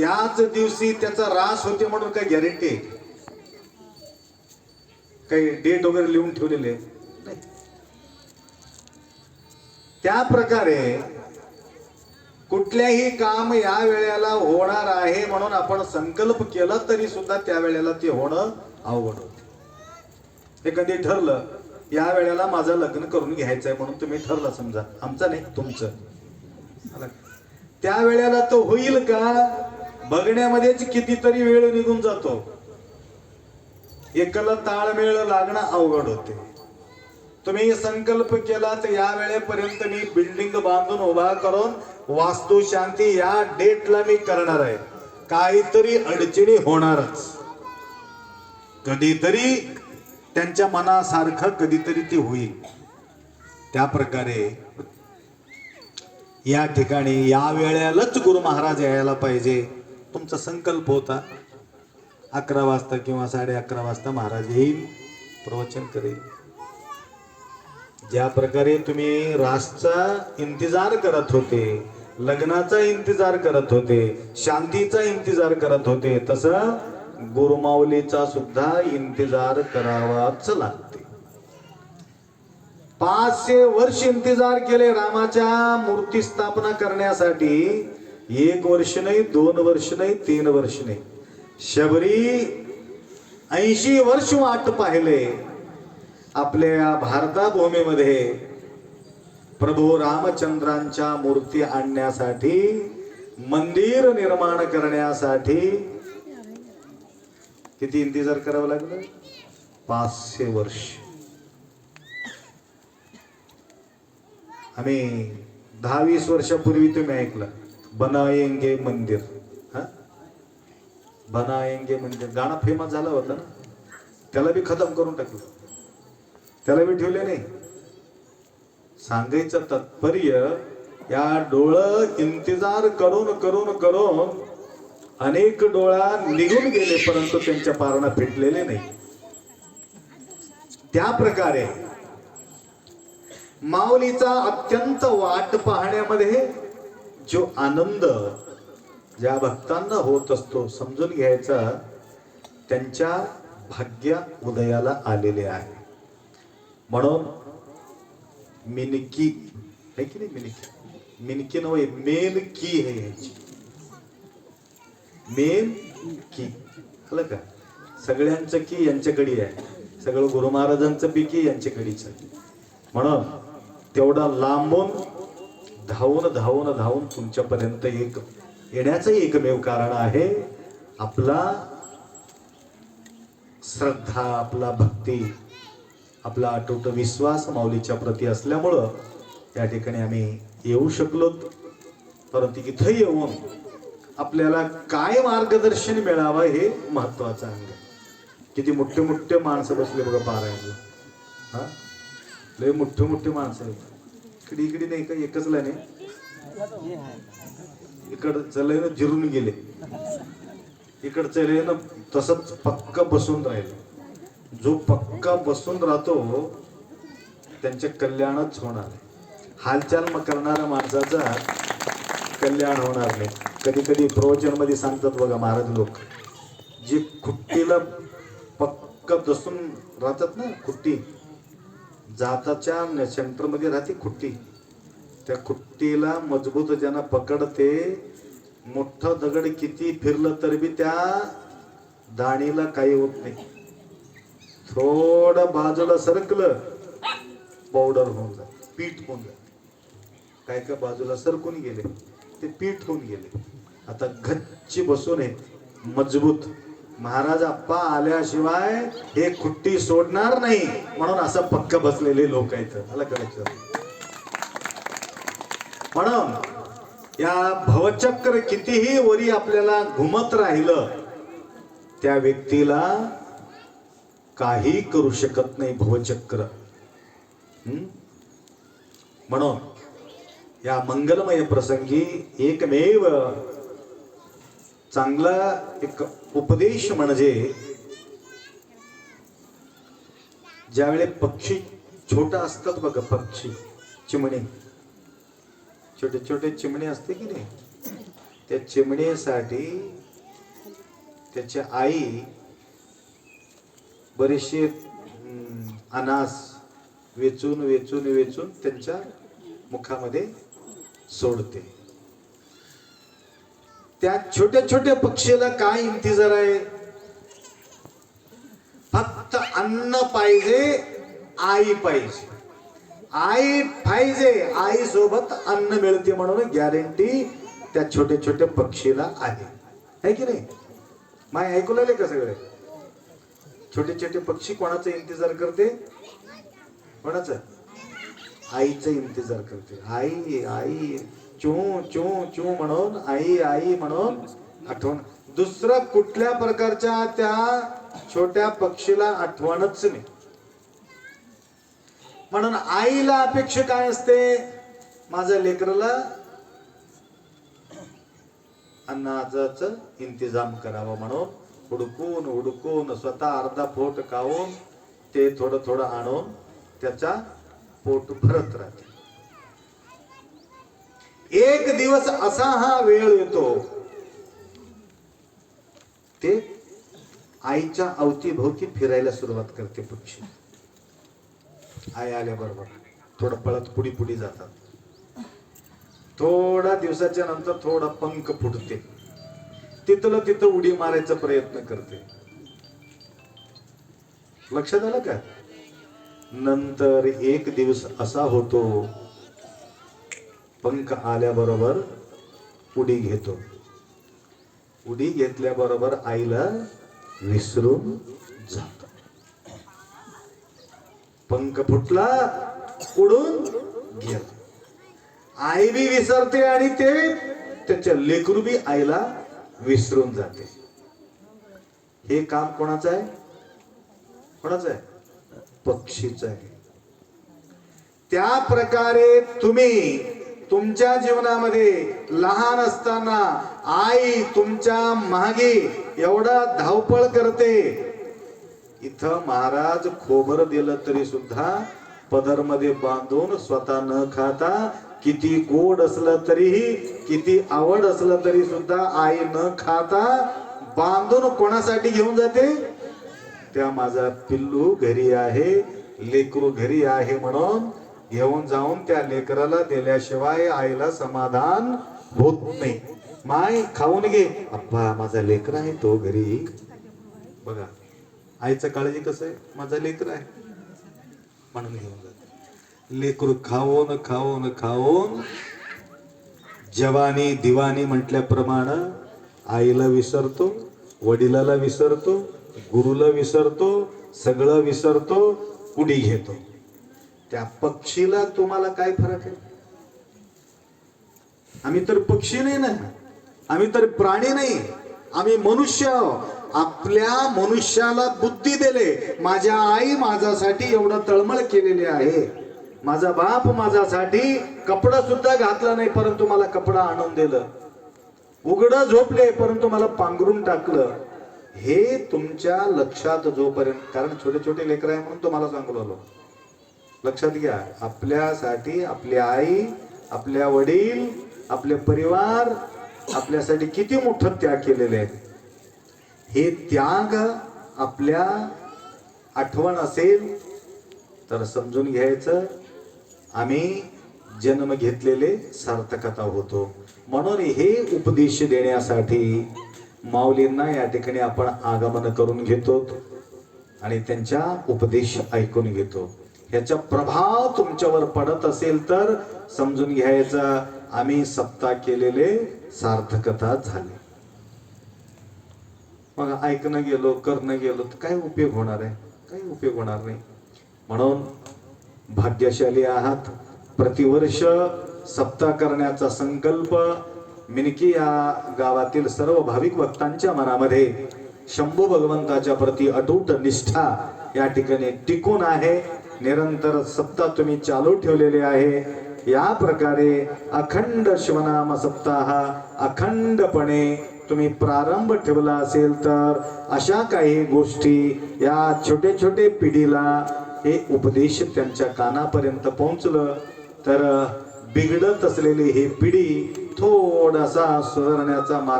याच दिवशी त्याचा रास होते म्हणून काय गॅरंटी आहे? काही डेट वगैरे लिहून ठेवलेले नाही. त्या प्रकारे कुठल्याही काम या वेळेला होणार आहे म्हणून आपण संकल्प केला तरी सुद्धा त्या वेळेला ते होणं अवघड होते. हे कधी ठरलं? या वेळेला माझं लग्न करून घ्यायचंय म्हणून तुम्ही ठरलं समजा. आमचं नाही तुमचं? त्या वेळेला तो होईल का? बघण्यामध्येच कितीतरी वेळ निघून जातो. एकला ताळमेळ लागणं अवघड होते. तुम्ही संकल्प केला तर या वेळेपर्यंत मी बिल्डिंग बांधून उभा करून वास्तू शांती या डेटला मी करणार आहे. काहीतरी अडचणी होणारच. कधीतरी त्यांच्या मनासारखं कधीतरी ते होईल. त्या प्रकारे या ठिकाणी या वेळेलाच गुरु महाराज यायला पाहिजे. तुमचा संकल्प होता अकरा वाजता किंवा साडे अकरा वाजता महाराज येईल प्रवचन करेल. ज्या प्रकारे तुम्ही रासचा इंतजार करत होते लग्नाचा इंतजार करत होते शांतीचा इंतजार करत होते तसं गुरुमाऊलीचा सुद्धा इंतजार करावाच लागते. पाचशे वर्ष इंतजार केले रामाच्या मूर्ती स्थापना करण्यासाठी एक वर्ष नाही दोन वर्ष नाही तीन वर्ष नाही. शबरी ऐंशी वर्ष वाट पाहिले. आपल्या भारताभूमीमध्ये प्रभू रामचंद्रांच्या मूर्ती आणण्यासाठी मंदिर निर्माण करण्यासाठी किती इंतजार करावं लागलं? पाचशे वर्ष. आम्ही दहा वीस वर्षापूर्वी तुम्ही ऐकलं. बनायेंगे मंदिर. हा? बनायेंगे मंदिर. गाणं फेमस झालं होतं ना? त्याला बी खतम करून टाकलं. त्याला बी ठेवले नाही. सांगायचं तात्पर्य या डोळ इंतजार करून करून करून अनेक डोळा निघून गेले परंतु त्यांच्या पारणा फिटलेले नाही. त्या प्रकारे माऊलीचा अत्यंत वाट पाहण्यामध्ये जो आनंद ज्या भक्तांना होत असतो समजून घ्यायचा त्यांच्या भाग्य उदयाला आलेले आहे. म्हणून मिनकी है की नाही मिनकी? मिनकी नव्हे मेन की हे ह्याची. मेन की आलं का? सगळ्यांचं की यांच्याकडे आहे. सगळं गुरु महाराजांचं पीकी यांच्याकडीच आहे. म्हणून तेवढा लांबून धावून धावून धावून तुमच्यापर्यंत एक येण्याचं एकमेव कारण आहे. आपला श्रद्धा आपला भक्ती आपला अटूट विश्वास माऊलीच्या प्रती असल्यामुळं या ठिकाणी आम्ही येऊ शकलो परंतु इथं येऊन आपल्याला काय मार्गदर्शन मिळावं हे महत्वाचं आहे. किती मोठे मोठे माणसं बसले बघा पारायला हा? लय मोठे मोठे माणसं आहेत. इकडे इकडे नाही का एकच लाईन आहे. इकडं चलय जिरून गेले. इकडं चलय तसंच पक्का बसून राहिलं. जो पक्का बसून राहतो त्यांचे कल्याणच होणार आहे. हालचाल मग करणाऱ्या माणसाचा कल्याण होणार नाही. कधी कधी प्रवचनमध्ये सांगतात बघा महाराज लोक जे खुट्टीला पक्क दसून राहतात ना खुट्टी जाताच्या सेंटरमध्ये राहते खुट्टी. त्या खुट्टीला मजबूत ज्यांना पकडते मोठं दगड किती फिरलं तरी बी त्या दाणीला काही होत नाही. थोडं बाजूला सरकलं पावडर होऊन जात पीठ होऊन जात. काय काय बाजूला सरकून गेले ते पीठ होऊन गेले. आता गच्ची बसून आहेत मजबूत. महाराज आप्पा आल्याशिवाय हे खुट्टी सोडणार नाही. म्हणून असं पक्क बसलेले लोक आहेत. मला का म्हणून या भवचक्र कितीही वरी आपल्याला घुमत राहिलं त्या व्यक्तीला काही करू शकत नाही भवचक्र. म्हणून या मंगलमय प्रसंगी एकमेव चांगला एक उपदेश म्हणजे ज्यावेळे पक्षी छोटा असतात बघा पक्षी चिमणी. छोटे छोटे चिमणी असते की नाही? त्या चिमणीसाठी त्याची आई बरेचसे अनास वेचून वेचून वेचून त्यांच्या मुखामध्ये सोडते. त्या छोट्या छोट्या पक्षीला काय इंतजार आहे? फक्त अन्न पाहिजे आई पाहिजे. आई पाहिजे आई सोबत अन्न मिळते म्हणून गॅरंटी त्या छोट्या छोट्या पक्षीला आहे. है की नाही? माय ऐकू लागले का सगळे? छोटे छोटे पक्षी कोणाचा इंतजार करते? कोणाचं? आईचा इंतजार करते. आई आई. चू चू चू म्हणून आई आई म्हणून आठवण. दुसरं कुठल्या प्रकारच्या त्या छोट्या पक्षीला आठवणच नाही. म्हणून आईला अपेक्षा काय असते? माझ्या लेकराला अन्नाच इंतजाम करावा म्हणून हुडकून हुडकून स्वतः अर्धा पोट खाऊन ते थोडं थोडं आणून त्याचा पोट भरत राहते. एक दिवस असा हा वेळ येतो. ते आईच्या अवतीभोवती फिरायला सुरुवात करते पक्षी आई आल्याबरोबर थोडं पळत पुढी पुढी जातात. थोडा दिवसाच्या नंतर थोडा पंख फुटते. तिथलं तिथं उडी मारायचा प्रयत्न करते. लक्षात आलं का? नंतर एक दिवस असा होतो पंख आल्याबरोबर उडी घेतो. उडी घेतल्याबरोबर आईला विसरून जात. पंख फुटला उडून गेला. आई बी विसरते आणि ते त्याच्या लेकरू बी आईला विसरून जाते. हे काम कोणाचं आहे? कोणाचं आहे? पक्षीचं आहे. त्या प्रकारे तुम्ही तुमच्या जीवनामध्ये लहान असताना आई तुमच्या मागे एवढा धावपळ करते. इथं महाराज खोबर दिलं तरी सुद्धा पदरमध्ये बांधून स्वतः न खाता किती गोड असलं तरीही किती आवड असलं तरी सुद्धा आई न खाता बांधून कोणासाठी घेऊन जाते? त्या माझा पिल्लू घरी आहे लेकरू घरी आहे म्हणून घेऊन जाऊन त्या लेकराला दिल्याशिवाय आईला समाधान होत नाही. माय खाऊन घे. अप्पा माझा लेकर आहे तो घरी. बघा आईचं काळजी कसं आहे? माझा लेकर आहे. म्हणून घेऊन जात लेकरू खाऊन खाऊन खाऊन जवानी दिवाणी म्हटल्याप्रमाणे आईला विसरतो वडिलाला विसरतो गुरुला विसरतो सगळं विसरतो उडी घेतो. त्या पक्षीला तुम्हाला काय फरक आहे? आम्ही तर पक्षी नाही ना. आम्ही तर प्राणी नाही. आम्ही मनुष्य आपल्या मनुष्याला बुद्धी दिले. माझ्या आई माझ्यासाठी एवढं तळमळ केलेली आहे. माझा बाप माझ्यासाठी कपडा सुद्धा घातला नाही परंतु मला कपडा आणून दिलं. उघड झोपले परंतु मला पांघरून टाकलं. हे तुमच्या लक्षात जोपर्यंत कारण छोटे छोटे लेकर आहे म्हणून तुम्हाला सांगू आलो लक्षात घ्या आपल्यासाठी आपली आई आपल्या वडील आपले परिवार आपल्यासाठी किती मोठं त्याग केलेले आहेत हे त्याग आपल्या आठवण असेल तर समजून घ्यायचं आम्ही जन्म घेतलेले सार्थकता होतो. म्हणून हे उपदेश देण्यासाठी माऊलींना या ठिकाणी आपण आगमन करून घेतो आणि त्यांच्या उपदेश ऐकून घेतो. ह्याचा प्रभाव तुमच्यावर पडत असेल तर समजून घ्यायचं. आम्ही सप्ताह केलेले सार्थकता झाले. मग ऐकणं गेलो करणं गेलो तर काय उपयोग होणार आहे? काही उपयोग होणार नाही? म्हणून भाग्यशाली आहात. प्रतिवर्ष सप्ताह करण्याचा संकल्प मिनकी या गावातील सर्व भाविक भक्तांच्या मनामध्ये शंभू भगवंताच्या प्रती अटूट निष्ठा या ठिकाणी टिकून आहे. निरंतर सप्ताह तुम्ही चालू ठेवलेले आहे. या प्रकारे अखंड शिवनाम सप्ताह अखंडपणे तुम्ही प्रारंभ ठेवला असेल तर अशा काही गोष्टी या छोटे छोटे पिढीला हे उपदेश त्यांच्या कानापर्यंत पोहोचलं. तर बिघडत असलेली ही पिढी थोडासा सुधारण्याचा मार्ग